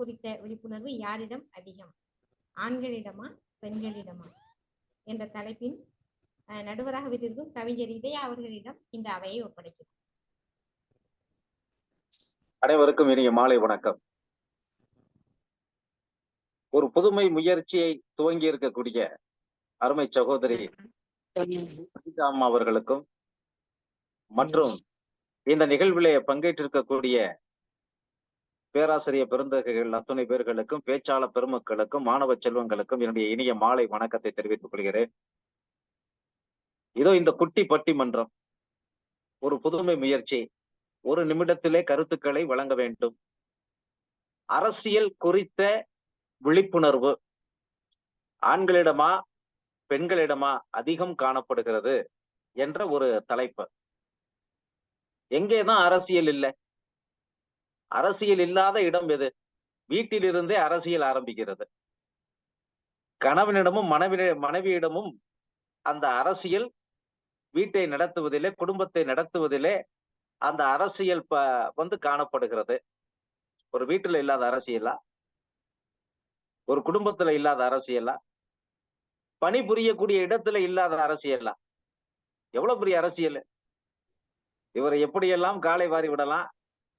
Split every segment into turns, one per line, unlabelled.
குறித்த விழிப்புணர்வு யாரிடம் அதிகம்? ஆண்களிடமா பெண்களிடமா? என்ற தலைப்பின் நடுவராக விட்டிருக்கும் கவிஞர் இதய அவர்களிடம் இந்த அவையை ஒப்படைக்கிறோம்.
அனைவருக்கும் இனிய மாலை வணக்கம். ஒரு புதுமை முயற்சியை துவங்கி இருக்கக்கூடிய அருமை சகோதரி அவர்களுக்கும் மற்றும் இந்த நிகழ்விலே பங்கேற்றிருக்கக்கூடிய பேராசிரியர் பெருந்தகைகள் அத்துணை பேர்களுக்கும் பேச்சாளர் பெருமக்களுக்கும் மாணவ செல்வங்களுக்கும் என்னுடைய இனிய மாலை வணக்கத்தை தெரிவித்துக் கொள்கிறேன். இதோ இந்த குட்டி பட்டிமன்றம். ஒரு புதுமை முயற்சி. ஒரு நிமிடத்திலே கருத்துக்களை வழங்க வேண்டும். அரசியல் குறித்த விழிப்புணர்வு. ஆண்களிடமா பெண்களிடமா அதிகம் காணப்படுகிறது என்ற ஒரு தலைப்பு. எங்கேதான் அரசியல் இல்லை. அரசியல் இல்லாத இடம் எது? வீட்டிலிருந்தே அரசியல் ஆரம்பிக்கிறது. கணவனிடமும் மனைவி மனைவியிடமும் அந்த அரசியல் வீட்டை நடத்துவதிலே குடும்பத்தை நடத்துவதிலே அந்த அரசியல் ப வந்து காணப்படுகிறது. ஒரு வீட்டுல இல்லாத அரசியலா? ஒரு குடும்பத்துல இல்லாத அரசியலா? பணிபுரியக்கூடிய இடத்துல இல்லாத அரசியலா? எவ்வளவு பெரிய அரசியல்? இவரை எப்படியெல்லாம் காலை வாரி விடலாம்?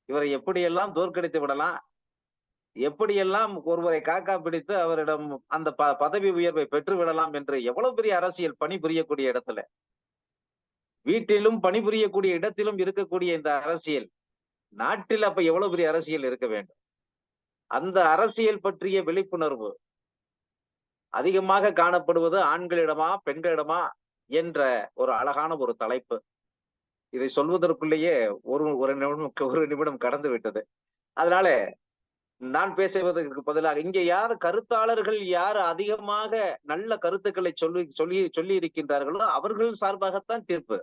இவரை எப்படியெல்லாம் தோற்கடித்து விடலாம்? எப்படியெல்லாம் ஒருவரை காக்கா பிடித்து அவரிடம் அந்த ப பதவி உயர்வை பெற்று விடலாம் என்று எவ்வளவு பெரிய அரசியல் பணிபுரியக்கூடிய இடத்துல? வீட்டிலும் பணிபுரியக்கூடிய இடத்திலும் இருக்கக்கூடிய இந்த அரசியல் நாட்டில் அப்ப எவ்வளவு பெரிய அரசியல் இருக்க வேண்டும்? அந்த அரசியல் பற்றிய விழிப்புணர்வு அதிகமாக காணப்படுவது ஆண்களிடமா பெண்களிடமா என்ற ஒரு அழகான ஒரு தலைப்பு. இதை சொல்வதற்குள்ளேயே ஒரு ஒரு நிமிடம் ஒரு நிமிடம் கடந்து விட்டது. அதனால நான் பேசுவதற்கு பதிலாக இங்கே யார் கருத்தாளர்கள் யார் அதிகமாக நல்ல கருத்துக்களை சொல்லி சொல்லி சொல்லி இருக்கின்றார்களோ அவர்கள் சார்பாகத்தான் தீர்ப்பு.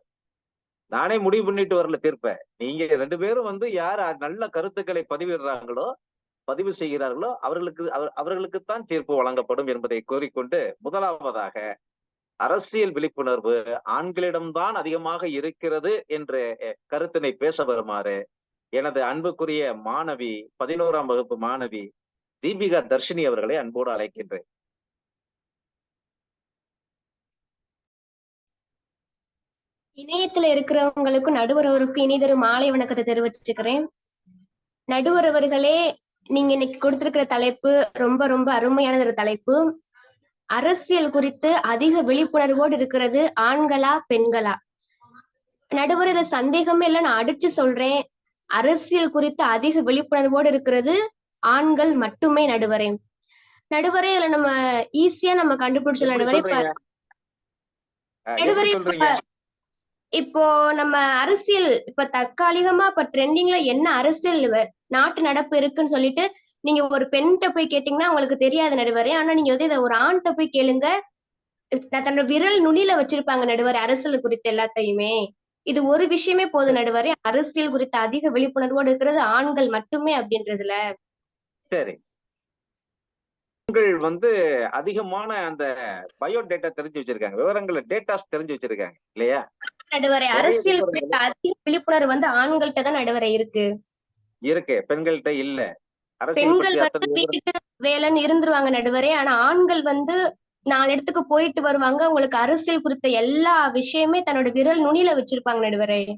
நானே முடிவு பண்ணிட்டு வரல தீர்ப்ப. நீங்க ரெண்டு பேரும் வந்து யார் நல்ல கருத்துக்களை பதிவிடுறாங்களோ பதிவு செய்கிறார்களோ அவர்களுக்கு அவர்களுக்குத்தான் தீர்ப்பு வழங்கப்படும் என்பதை கோரிக்கொண்டு முதலாவதாக அரசியல் விழிப்புணர்வு ஆண்களிடம்தான் அதிகமாக இருக்கிறது என்று கருத்தினை பேச வருமாறு எனது அன்புக்குரிய மாணவி பதினோராம் வகுப்பு மாணவி தீபிகா தர்ஷினி அவர்களை அன்போடு அழைக்கின்றேன்.
இணையத்துல இருக்கிறவங்களுக்கும் நடுவரவருக்கும் இனிதரும் மாலை வணக்கத்தை தெரிவிச்சுக்கிறேன். நடுவரவர்களே நீங்க இன்னைக்கு கொடுத்திருக்கிற தலைப்பு ரொம்ப ரொம்ப அருமையான ஒரு தலைப்பு. அரசியல் குறித்து அதிக விழிப்புணர்வோடு இருக்கிறது ஆண்களா பெண்களா? நடுவர் இதுல சந்தேகமே இல்ல நான் அடிச்சு சொல்றேன். அரசியல் குறித்து அதிக விழிப்புணர்வோடு இருக்கிறது ஆண்கள் மட்டுமே நடுவரே. நடுவரே இதுல நம்ம ஈஸியா நம்ம கண்டுபிடிச்சலாம் நடுவரே இப்ப நடுவரே இப்ப இப்போ நம்ம அரசியல் இப்ப தற்காலிகமா இப்ப ட்ரெண்டிங்ல என்ன அரசியல் நாட்டு நடப்பு இருக்குன்னு சொல்லிட்டு நீங்க ஒரு பெண்கிட்ட போய் கேட்டீங்கன்னா உங்களுக்கு தெரியாது நடுவரே. ஆனா நீங்க வந்து இதை ஒரு ஆண்கிட்ட போய் கேளுங்க. தன்னோட விரல் நுனியில வச்சிருப்பாங்க நடுவர் அரசியல் குறித்து எல்லாத்தையுமே. இது ஒரு விஷயமே போது நடுவரே. அரசியல் குறித்த அதிக விழிப்புணர்வோடு இருக்கிறது ஆண்கள் மட்டுமே அப்படின்றதுல.
சரி. பெண்கள் வந்து அதிகமான அந்த பயோ டேட்டா தெரிஞ்சு வச்சிருக்காங்க. விவரங்களை டேட்டாஸ் தெரிஞ்சு வச்சிருக்காங்க. இல்லையா?
நடுவரை அரசியல் குறித்த அதிக விழிப்புணர்வு வந்து ஆண்கள்ட்ட தான் நடுவரை இருக்கு.
இருக்கு. பெண்கள்கிட்ட இல்ல.
பெண்கள் வந்து வீட்டு வேலைன்னு இருந்துருவாங்க நடுவரே. ஆனா ஆண்கள் வந்து நாலு இடத்துக்கு போயிட்டு வருவாங்க. உங்களுக்கு அரசியல் குறித்த எல்லா விஷயமே தன்னோட விரல் நுனியில வச்சிருப்பாங்க நடுவரே.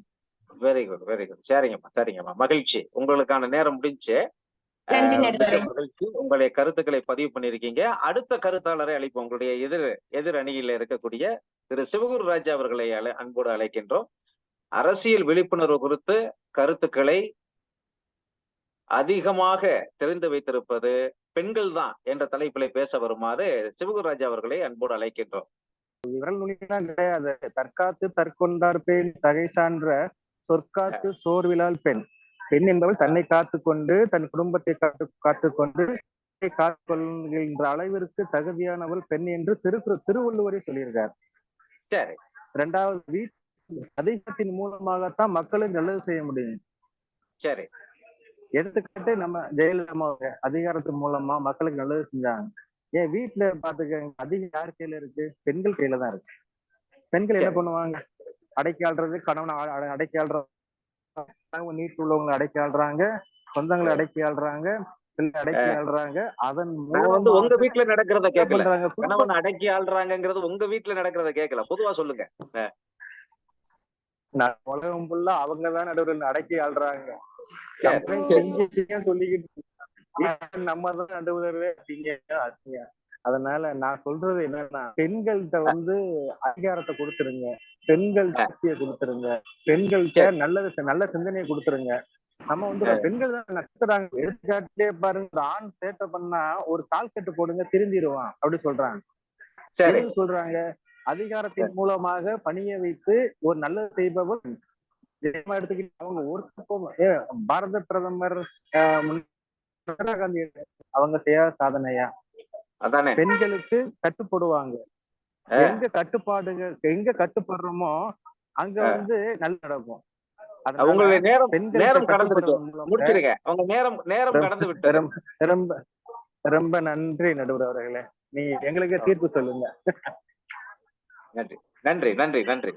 வெரி குட் வெரி குட் சரிங்கம்மா சரிங்கம்மா. மகிழ்ச்சி. உங்களுக்கான நேரம் முடிஞ்சு. மகிழ்ச்சி. உங்களுடைய கருத்துக்களை பதிவு பண்ணிருக்கீங்க அடுத்த கருத்தாளரை அழைப்போம். உங்களுடைய எதிர் எதிர் அணியில் இருக்கக்கூடிய திரு சிவகுரு ராஜா அவர்களை அன்போடு அழைக்கின்றோம். அரசியல் விழிப்புணர்வு குறித்து கருத்துக்களை அதிகமாக தெரிந்து வைத்திருப்பது பெண்கள் தான் என்ற தலைப்பில் பேச வருமாறு சிவகுரு ராஜா அவர்களை அன்போடு அழைக்கின்றோம்.
விரல் நுனிலாம் கிடையாது. தற்காத்து தற்கொண்டார் பெண் தகை சான்ற சொற்காத்து சோர்விலால் பெண். பெண் என்பவள் தன்னை காத்து கொண்டு தன் குடும்பத்தை காத்து காத்து கொண்டு காத்துக்கொள்கின்ற அளவிற்கு தகுதியானவள் பெண் என்று திரு திருவள்ளுவரே சொல்லியிருக்கார்.
சரி.
இரண்டாவது வீட்டு அதிகத்தின் மூலமாகத்தான் மக்களுக்கு நல்லது செய்ய முடியும்.
சரி.
எடுத்துக்கிட்டு நம்ம ஜெயலலிதா அதிகாரத்தின் மூலமா மக்களுக்கு நல்லது செஞ்சாங்க. ஏன் வீட்டுல பாத்துக்கங்க அதிகம் யார் கையில இருக்கு? பெண்கள் கையில தான் இருக்கு. பெண்கள் என்ன பண்ணுவாங்க? அடைக்கி ஆள்றது கணவனை அடைக்கி ஆள்றது நீட்டு உள்ளவங்களை அடைக்கி ஆள்றாங்க சொந்தங்களை அடைக்கி ஆள்றாங்க அடக்கி ஆள்றாங்க அதன்
வந்து உங்க வீட்டுல நடக்கிறத கேட்கல கணவன் அடக்கி ஆள்றாங்கங்கிறது உங்க வீட்டுல நடக்கிறத கேட்கல பொதுவா சொல்லுங்க.
நான் உலகம் ஃபுல்லா அவங்க தான் நடுவில் அடக்கி ஆள்றாங்க சொல்லிக்கிட்டு நம்ம தான் அப்படிங்க அதனால நான் சொல்றது என்னன்னா பெண்கள்கிட்ட வந்து அதிகாரத்தை கொடுத்துருங்க. பெண்கள் சக்தியை கொடுத்துருங்க. பெண்கள்கிட்ட நல்ல நல்ல சிந்தனையை கொடுத்துருங்க. நம்ம வந்து பெண்கள் தான் நஷ்டறாங்க எடுத்துக்காட்டே பாருங்க ஒரு ஆண் சேட்டை பண்ணா ஒரு கால் கட்டு போடுங்க திருந்திடுவான் அப்படி சொல்றாங்க. சொல்றாங்க? அதிகாரத்தின் மூலமாக பணிய வைத்து ஒரு நல்லது செய்பவர் எடுத்துக்கிட்டு அவங்க பாரத பிரதமர் இந்திரா காந்தி அவங்க செய்யாத சாதனையா?
அதானே.
பெண்களுக்கு கட்டுப்படுவாங்க. எங்க கட்டுப்பாடுகள் எங்க கட்டுப்படுறோமோ அங்க வந்து நல்ல நடக்கும்.
உங்களுடைய நேரம் நேரம் கடந்து முடிச்சிருங்க. உங்க நேரம் நேரம் கடந்து விட்டு
ரொம்ப ரொம்ப நன்றி நடுவர் அவர்களே நீங்க எங்களுக்கு தீர்ப்பு சொல்லுங்க.
நன்றி. நன்றி நன்றி நன்றி.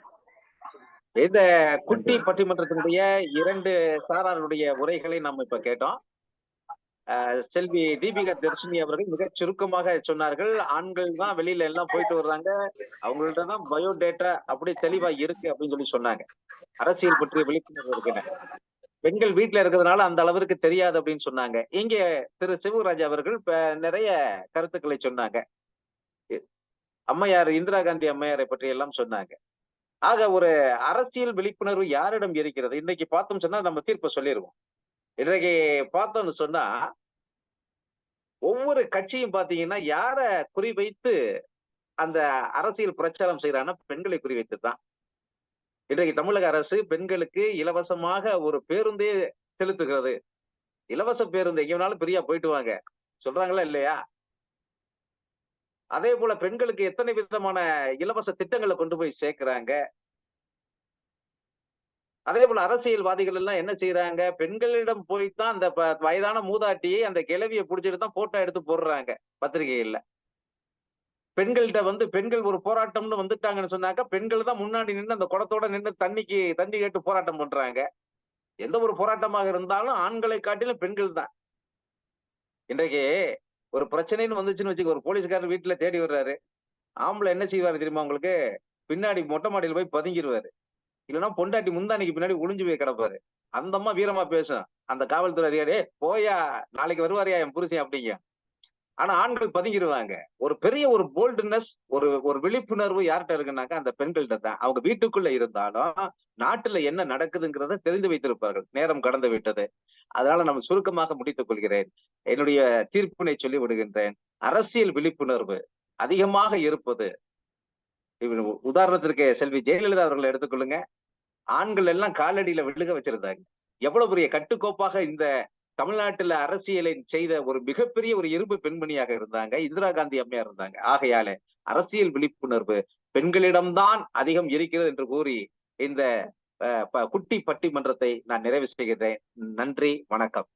இந்த குட்டி பட்டிமன்றத்தினுடைய இரண்டு சாராருடைய உரைகளை நாம் இப்ப கேட்டோம். செல்வி தீபிகா தர்ஷினி அவர்கள் மிக சுருக்கமாக சொன்னார்கள். ஆண்கள் தான் வெளியில எல்லாம் போயிட்டு வர்றாங்க. அவங்கள்ட்ட தான் பயோடேட்டா அப்படி தெளிவா இருக்கு அப்படின்னு சொல்லி சொன்னாங்க. அரசியல் பற்றிய விழிப்புணர்வு இருக்குன்னு. பெண்கள் வீட்டுல இருக்கிறதுனால அந்த அளவிற்கு தெரியாது அப்படின்னு சொன்னாங்க. இங்க திரு சிவராஜ் அவர்கள் இப்ப நிறைய கருத்துக்களை சொன்னாங்க. அம்மையார் இந்திரா காந்தி அம்மையாரை பற்றி எல்லாம் சொன்னாங்க. ஆக ஒரு அரசியல் விழிப்புணர்வு யாரிடம் இருக்கிறது? இன்னைக்கு பார்த்தோம் சொன்னா நம்ம தீர்ப்பை சொல்லிடுவோம் இன்றைக்கு பார்த்தோம்னு சொன்னா ஒவ்வொரு கட்சியும் பாத்தீங்கன்னா யார குறிவைத்து அந்த அரசியல் பிரச்சாரம் செய்யறாங்கன்னா பெண்களை குறிவைத்து தான். இன்றைக்கு தமிழக அரசு பெண்களுக்கு இலவசமாக ஒரு பேருந்தே செலுத்துகிறது. இலவச பேருந்து எங்கேனாலும் பெரியா போயிட்டு வாங்க. சொல்றாங்களா இல்லையா? அதே போல பெண்களுக்கு எத்தனை விதமான இலவச திட்டங்களை கொண்டு போய் சேர்க்கிறாங்க? அதே போல அரசியல்வாதிகள் எல்லாம் என்ன செய்யறாங்க பெண்களிடம் போய்தான் அந்த ப- வயதான மூதாட்டியை அந்த கிளவியை பிடிச்சிட்டு தான் போட்டோ எடுத்து போடுறாங்க பத்திரிகைகள்ல. பெண்கள்கிட்ட வந்து பெண்கள் ஒரு போராட்டம்னு வந்துட்டாங்கன்னு சொன்னாக்கா பெண்கள் தான் முன்னாடி நின்று அந்த குடத்தோட நின்று தண்ணிக்கு தண்ணி கேட்டு போராட்டம் பண்றாங்க. எந்த ஒரு போராட்டமாக இருந்தாலும் ஆண்களை காட்டிலும் பெண்கள் தான். இன்றைக்கு ஒரு பிரச்சனைன்னு வந்துச்சுன்னு வச்சுக்க ஒரு போலீஸ்காரர் வீட்டுல தேடி வர்றாரு. ஆம்பளை என்ன செய்வாரு தெரியுமா உங்களுக்கு? பின்னாடி மொட்டை மாடியில் போய் பதுங்கிடுவாரு இல்லைன்னா பொண்டாட்டி முந்தானிக்கு பின்னாடி ஒளிஞ்சு போய் கிடப்பாரு. அந்த அம்மா வீரமா பேசும். அந்த காவல்துறை அதிகாரி போயா நாளைக்கு வருவாரியா என் புருஷன்? அப்படிங்க. ஆனா ஆண்கள் பதுங்கிடுவாங்க ஒரு பெரிய ஒரு போல்டுனஸ் ஒரு ஒரு விழிப்புணர்வு யார்கிட்ட இருக்குன்னாக்கா அந்த பெண்கள்கிட்ட தான். அவங்க வீட்டுக்குள்ள இருந்தாலும் நாட்டுல என்ன நடக்குதுங்கிறத தெரிந்து வைத்திருப்பார்கள். நேரம் கடந்து விட்டது. அதனால நம்ம சுருக்கமாக முடித்துக் கொள்கிறேன். என்னுடைய தீர்ப்பினை சொல்லி விடுகின்றேன். அரசியல் விழிப்புணர்வு அதிகமாக இருப்பது உதாரணத்திற்கு செல்வி ஜெயலலிதா அவர்களை எடுத்துக்கொள்ளுங்க ஆண்கள் எல்லாம் காலடியில விழுக வச்சிருந்தாங்க. எவ்வளவு பெரிய கட்டுக்கோப்பாக இந்த தமிழ்நாட்டுல அரசியலை செய்த ஒரு மிகப்பெரிய ஒரு இரும்பு பெண்மணியாக இருந்தாங்க. இந்திரா காந்தி அம்மையார் இருந்தாங்க. ஆகையால அரசியல் விழிப்புணர்வு பெண்களிடம்தான் அதிகம் இருக்கிறது என்று கூறி இந்த ப- குட்டி பட்டிமன்றத்தை நான் நிறைவு செய்கிறேன். நன்றி. வணக்கம்.